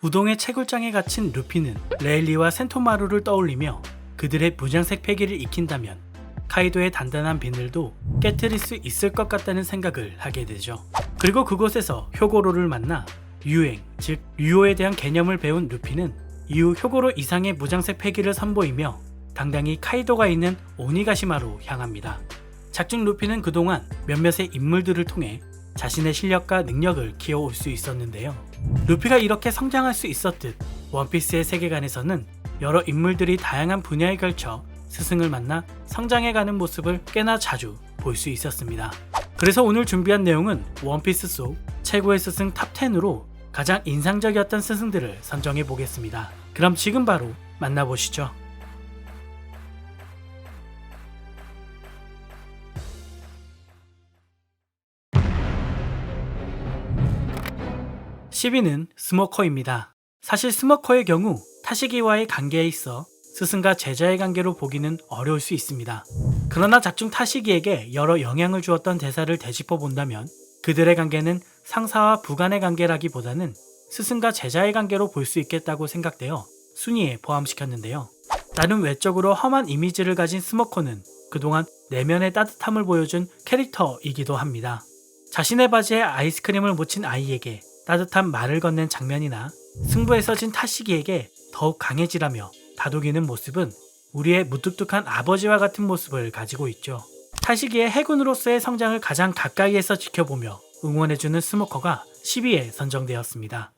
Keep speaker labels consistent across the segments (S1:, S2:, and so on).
S1: 우동의 채굴장에 갇힌 루피는 레일리와 센토마루를 떠올리며 그들의 무장색 패기를 익힌다면 카이도의 단단한 비늘도 깨뜨릴 수 있을 것 같다는 생각을 하게 되죠. 그리고 그곳에서 효고로를 만나 유행, 즉 유효에 대한 개념을 배운 루피는 이후 효고로 이상의 무장색 패기를 선보이며 당당히 카이도가 있는 오니가시마로 향합니다. 작중 루피는 그동안 몇몇의 인물들을 통해 자신의 실력과 능력을 키워올 수 있었는데요. 루피가 이렇게 성장할 수 있었듯 원피스의 세계관에서는 여러 인물들이 다양한 분야에 걸쳐 스승을 만나 성장해가는 모습을 꽤나 자주 볼 수 있었습니다. 그래서 오늘 준비한 내용은 원피스 속 최고의 스승 탑 10으로 가장 인상적이었던 스승들을 선정해 보겠습니다. 그럼 지금 바로 만나보시죠. 10위는 스모커입니다. 사실 스모커의 경우 타시기와의 관계에 있어 스승과 제자의 관계로 보기는 어려울 수 있습니다. 그러나 작중 타시기에게 여러 영향을 주었던 대사를 되짚어 본다면 그들의 관계는 상사와 부간의 관계라기보다는 스승과 제자의 관계로 볼 수 있겠다고 생각되어 순위에 포함시켰는데요. 나름 외적으로 험한 이미지를 가진 스모커는 그동안 내면의 따뜻함을 보여준 캐릭터이기도 합니다. 자신의 바지에 아이스크림을 묻힌 아이에게 따뜻한 말을 건넨 장면이나 승부에 서 진 타시기에게 더욱 강해지라며 다독이는 모습은 우리의 무뚝뚝한 아버지와 같은 모습을 가지고 있죠. 타시기의 해군으로서의 성장을 가장 가까이에서 지켜보며 응원해주는 스모커가 10위에 선정되었습니다.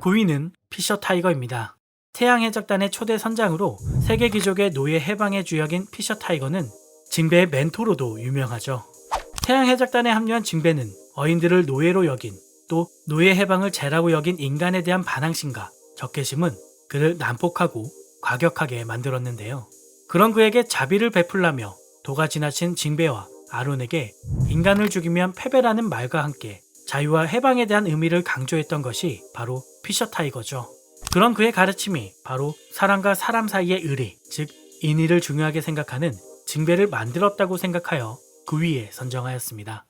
S1: 9위는 피셔 타이거입니다. 태양 해적단의 초대 선장으로 세계 귀족의 노예 해방의 주역인 피셔 타이거는 징배의 멘토로도 유명하죠. 태양 해적단에 합류한 징배는 어인들을 노예로 여긴 또 노예 해방을 죄라고 여긴 인간에 대한 반항심과 적개심은 그를 난폭하고 과격하게 만들었는데요. 그런 그에게 자비를 베풀라며 도가 지나친 징배와 아론에게 인간을 죽이면 패배라는 말과 함께 자유와 해방에 대한 의미를 강조했던 것이 바로 피셔 타이거죠. 그런 그의 가르침이 바로 사람과 사람 사이의 의리, 즉 인의를 중요하게 생각하는 징배를 만들었다고 생각하여 그 위에 선정하였습니다.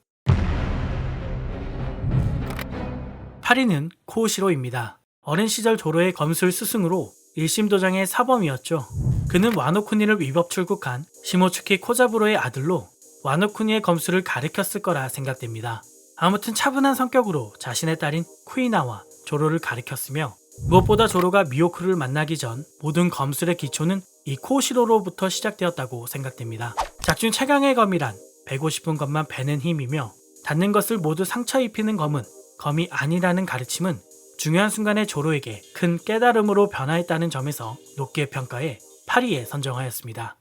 S1: 8위는 코오시로입니다. 어린 시절 도로의 검술 스승으로 일심도장의 사범이었죠. 그는 와노쿠니를 위법 출국한 시모츠키 코자부로의 아들로 와노쿠니의 검술을 가르쳤을 거라 생각됩니다. 아무튼 차분한 성격으로 자신의 딸인 쿠이나와 조로를 가르쳤으며 무엇보다 조로가 미오쿠를 만나기 전 모든 검술의 기초는 이 코시로로부터 시작되었다고 생각됩니다. 작중 최강의 검이란 베고 싶은 것만 베는 힘이며 닿는 것을 모두 상처 입히는 검은 검이 아니라는 가르침은 중요한 순간에 조로에게 큰 깨달음으로 변화했다는 점에서 높게 평가해 8위에 선정하였습니다.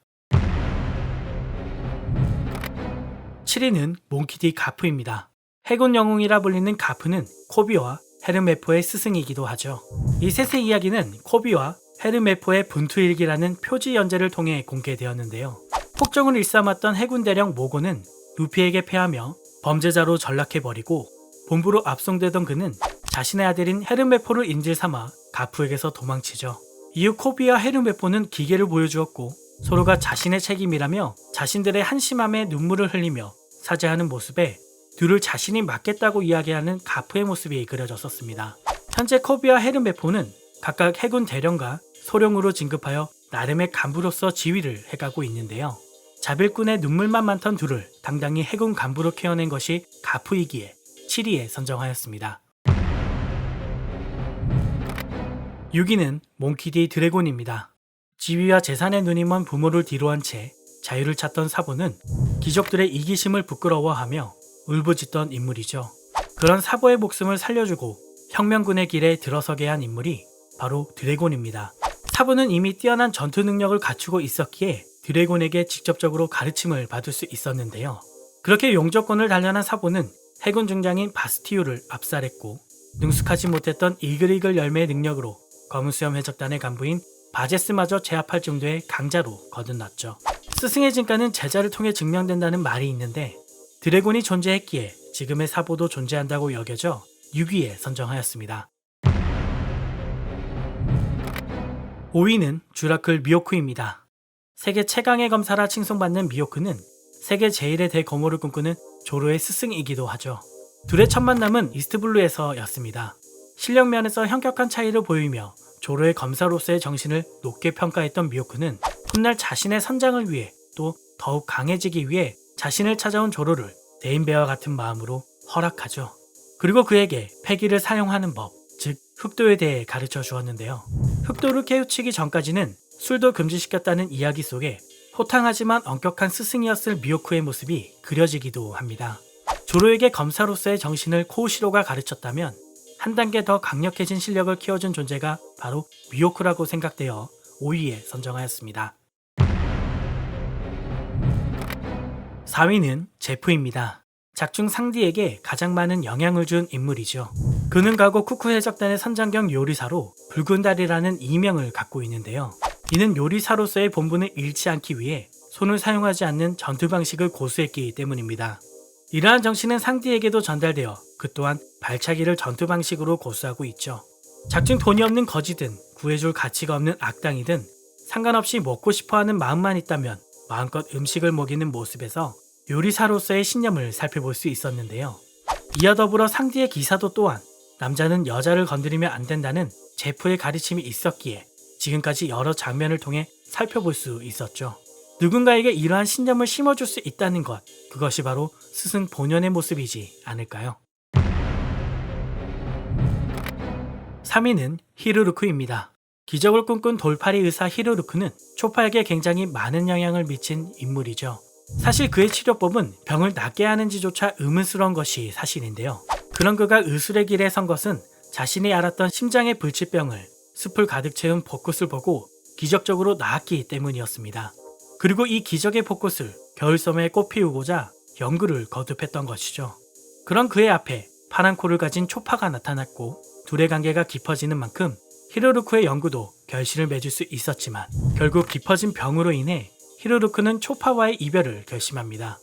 S1: 7위는 몽키디 가프입니다. 해군 영웅이라 불리는 가프는 코비와 헤르메포의 스승이기도 하죠. 이 셋의 이야기는 코비와 헤르메포의 분투일기라는 표지 연재를 통해 공개되었는데요. 폭정을 일삼았던 해군 대령 모고는 루피에게 패하며 범죄자로 전락해버리고 본부로 압송되던 그는 자신의 아들인 헤르메포를 인질 삼아 가프에게서 도망치죠. 이후 코비와 헤르메포는 기계를 보여주었고 서로가 자신의 책임이라며 자신들의 한심함에 눈물을 흘리며 사죄하는 모습에 둘을 자신이 맡겠다고 이야기하는 가프의 모습이 그려졌었습니다. 현재 코비와 헤르메포는 각각 해군 대령과 소령으로 진급하여 나름의 간부로서 지위를 해가고 있는데요. 자빌꾼의 눈물만 많던 둘을 당당히 해군 간부로 키워낸 것이 가프이기에 7위에 선정하였습니다. 6위는 몽키디 드래곤입니다. 지위와 재산의 눈이 먼 부모를 뒤로한 채 자유를 찾던 사보는 귀족들의 이기심을 부끄러워하며 울부짖던 인물이죠. 그런 사보의 목숨을 살려주고 혁명군의 길에 들어서게 한 인물이 바로 드래곤입니다. 사보는 이미 뛰어난 전투 능력을 갖추고 있었기에 드래곤에게 직접적으로 가르침을 받을 수 있었는데요. 그렇게 용접권을 단련한 사보는 해군 중장인 바스티우를 압살했고 능숙하지 못했던 이글이글 열매의 능력으로 검은수염 해적단의 간부인 바제스마저 제압할 정도의 강자로 거듭났죠. 스승의 진가는 제자를 통해 증명된다는 말이 있는데 드래곤이 존재했기에 지금의 사보도 존재한다고 여겨져 6위에 선정하였습니다. 5위는 주라클 미오크입니다. 세계 최강의 검사라 칭송받는 미오크는 세계 제일의 대검호를 꿈꾸는 조로의 스승이기도 하죠. 둘의 첫 만남은 이스트블루에서였습니다. 실력 면에서 현격한 차이를 보이며 조로의 검사로서의 정신을 높게 평가했던 미호크는 훗날 자신의 선장을 위해 또 더욱 강해지기 위해 자신을 찾아온 조로를 레인베어와 같은 마음으로 허락하죠. 그리고 그에게 패기를 사용하는 법, 즉 흑도에 대해 가르쳐 주었는데요. 흑도를 깨우치기 전까지는 술도 금지시켰다는 이야기 속에 호탕하지만 엄격한 스승이었을 미호크의 모습이 그려지기도 합니다. 조로에게 검사로서의 정신을 코우시로가 가르쳤다면 한 단계 더 강력해진 실력을 키워준 존재가 바로 미호크라고 생각되어 5위에 선정하였습니다. 4위는 제프입니다. 작중 상디에게 가장 많은 영향을 준 인물이죠. 그는 과거 쿠쿠 해적단의 선장경 요리사로 붉은 달이라는 이명을 갖고 있는데요. 이는 요리사로서의 본분을 잃지 않기 위해 손을 사용하지 않는 전투 방식을 고수했기 때문입니다. 이러한 정신은 상디에게도 전달되어 그 또한 발차기를 전투 방식으로 고수하고 있죠. 작중 돈이 없는 거지든 구해줄 가치가 없는 악당이든 상관없이 먹고 싶어 하는 마음만 있다면 마음껏 음식을 먹이는 모습에서 요리사로서의 신념을 살펴볼 수 있었는데요. 이와 더불어 상디의 기사도 또한 남자는 여자를 건드리면 안 된다는 제프의 가르침이 있었기에 지금까지 여러 장면을 통해 살펴볼 수 있었죠. 누군가에게 이러한 신념을 심어줄 수 있다는 것, 그것이 바로 스승 본연의 모습이지 않을까요? 3위는 히르루크입니다. 기적을 꿈꾼 돌팔이 의사 히르루크는 초파에게 굉장히 많은 영향을 미친 인물이죠. 사실 그의 치료법은 병을 낫게 하는지조차 의문스러운 것이 사실인데요. 그런 그가 의술의 길에 선 것은 자신이 앓았던 심장의 불치병을 숲을 가득 채운 벚꽃을 보고 기적적으로 나았기 때문이었습니다. 그리고 이 기적의 벚꽃을 겨울섬에 꽃 피우고자 연구를 거듭했던 것이죠. 그런 그의 앞에 파란 코를 가진 초파가 나타났고 둘의 관계가 깊어지는 만큼 히로루크의 연구도 결실을 맺을 수 있었지만 결국 깊어진 병으로 인해 히로루크는 초파와의 이별을 결심합니다.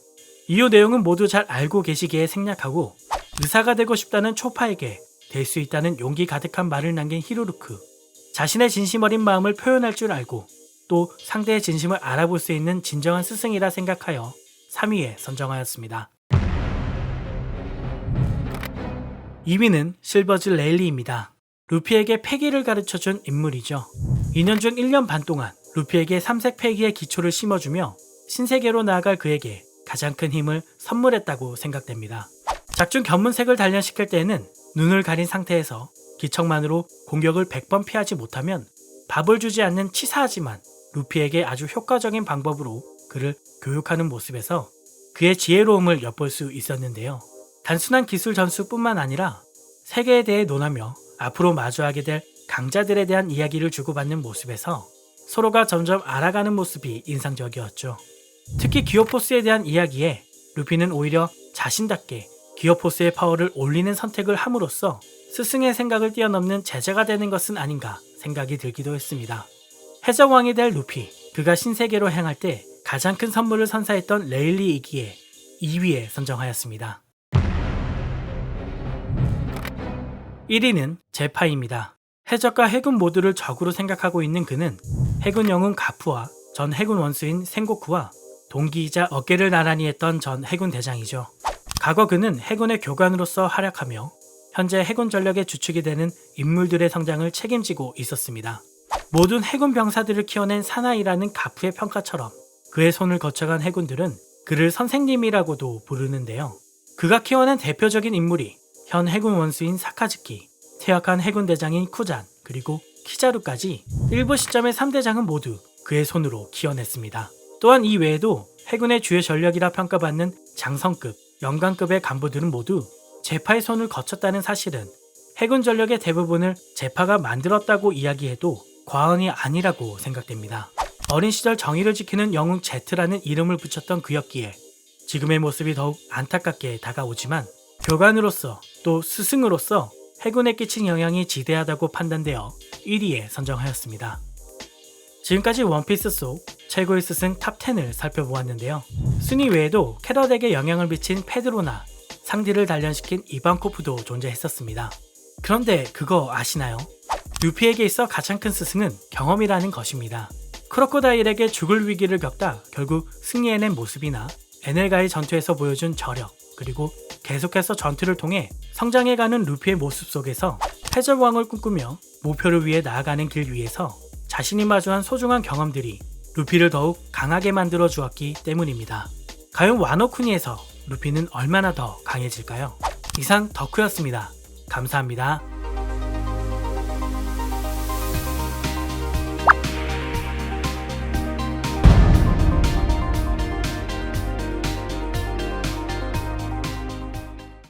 S1: 이후 내용은 모두 잘 알고 계시기에 생략하고 의사가 되고 싶다는 초파에게 될 수 있다는 용기 가득한 말을 남긴 히로루크. 자신의 진심 어린 마음을 표현할 줄 알고 또 상대의 진심을 알아볼 수 있는 진정한 스승이라 생각하여 3위에 선정하였습니다. 2위는 실버즈 레일리입니다. 루피에게 패기를 가르쳐준 인물이죠. 2년 중 1년 반 동안 루피에게 삼색 패기의 기초를 심어주며 신세계로 나아갈 그에게 가장 큰 힘을 선물했다고 생각됩니다. 작중 견문색을 단련시킬 때에는 눈을 가린 상태에서 기척만으로 공격을 100번 피하지 못하면 밥을 주지 않는 치사하지만 루피에게 아주 효과적인 방법으로 그를 교육하는 모습에서 그의 지혜로움을 엿볼 수 있었는데요. 단순한 기술 전수뿐만 아니라 세계에 대해 논하며 앞으로 마주하게 될 강자들에 대한 이야기를 주고받는 모습에서 서로가 점점 알아가는 모습이 인상적이었죠. 특히 기어포스에 대한 이야기에 루피는 오히려 자신답게 기어포스의 파워를 올리는 선택을 함으로써 스승의 생각을 뛰어넘는 제자가 되는 것은 아닌가 생각이 들기도 했습니다. 해적왕이 될 루피, 그가 신세계로 향할 때 가장 큰 선물을 선사했던 레일리이기에 2위에 선정하였습니다. 1위는 제파입니다. 해적과 해군 모두를 적으로 생각하고 있는 그는 해군 영웅 가프와 전 해군 원수인 생고쿠와 동기이자 어깨를 나란히 했던 전 해군 대장이죠. 과거 그는 해군의 교관으로서 활약하며 현재 해군 전력의 주축이 되는 인물들의 성장을 책임지고 있었습니다. 모든 해군 병사들을 키워낸 사나이라는 가프의 평가처럼 그의 손을 거쳐간 해군들은 그를 선생님이라고도 부르는데요. 그가 키워낸 대표적인 인물이 현 해군 원수인 사카즈키, 퇴역한 해군 대장인 쿠잔, 그리고 키자루까지 일부 시점의 3대장은 모두 그의 손으로 키워냈습니다. 또한 이 외에도 해군의 주요 전력이라 평가받는 장성급, 영관급의 간부들은 모두 제파의 손을 거쳤다는 사실은 해군 전력의 대부분을 제파가 만들었다고 이야기해도 과언이 아니라고 생각됩니다. 어린 시절 정의를 지키는 영웅 제트라는 이름을 붙였던 그였기에 지금의 모습이 더욱 안타깝게 다가오지만 교관으로서 또 스승으로서 해군에 끼친 영향이 지대하다고 판단되어 1위에 선정하였습니다. 지금까지 원피스 속 최고의 스승 탑10을 살펴보았는데요. 순위 외에도 캐럿에게 영향을 미친 페드로나, 상디를 단련시킨 이반코프도 존재했었습니다. 그런데 그거 아시나요? 루피에게 있어 가장 큰 스승은 경험이라는 것입니다. 크로코다일에게 죽을 위기를 겪다 결국 승리해낸 모습이나 에넬가의 전투에서 보여준 저력, 그리고 계속해서 전투를 통해 성장해가는 루피의 모습 속에서 해적왕을 꿈꾸며 목표를 위해 나아가는 길 위에서 자신이 마주한 소중한 경험들이 루피를 더욱 강하게 만들어 주었기 때문입니다. 가연 와노쿠니에서 루피는 얼마나 더 강해질까요? 이상 덕후였습니다. 감사합니다.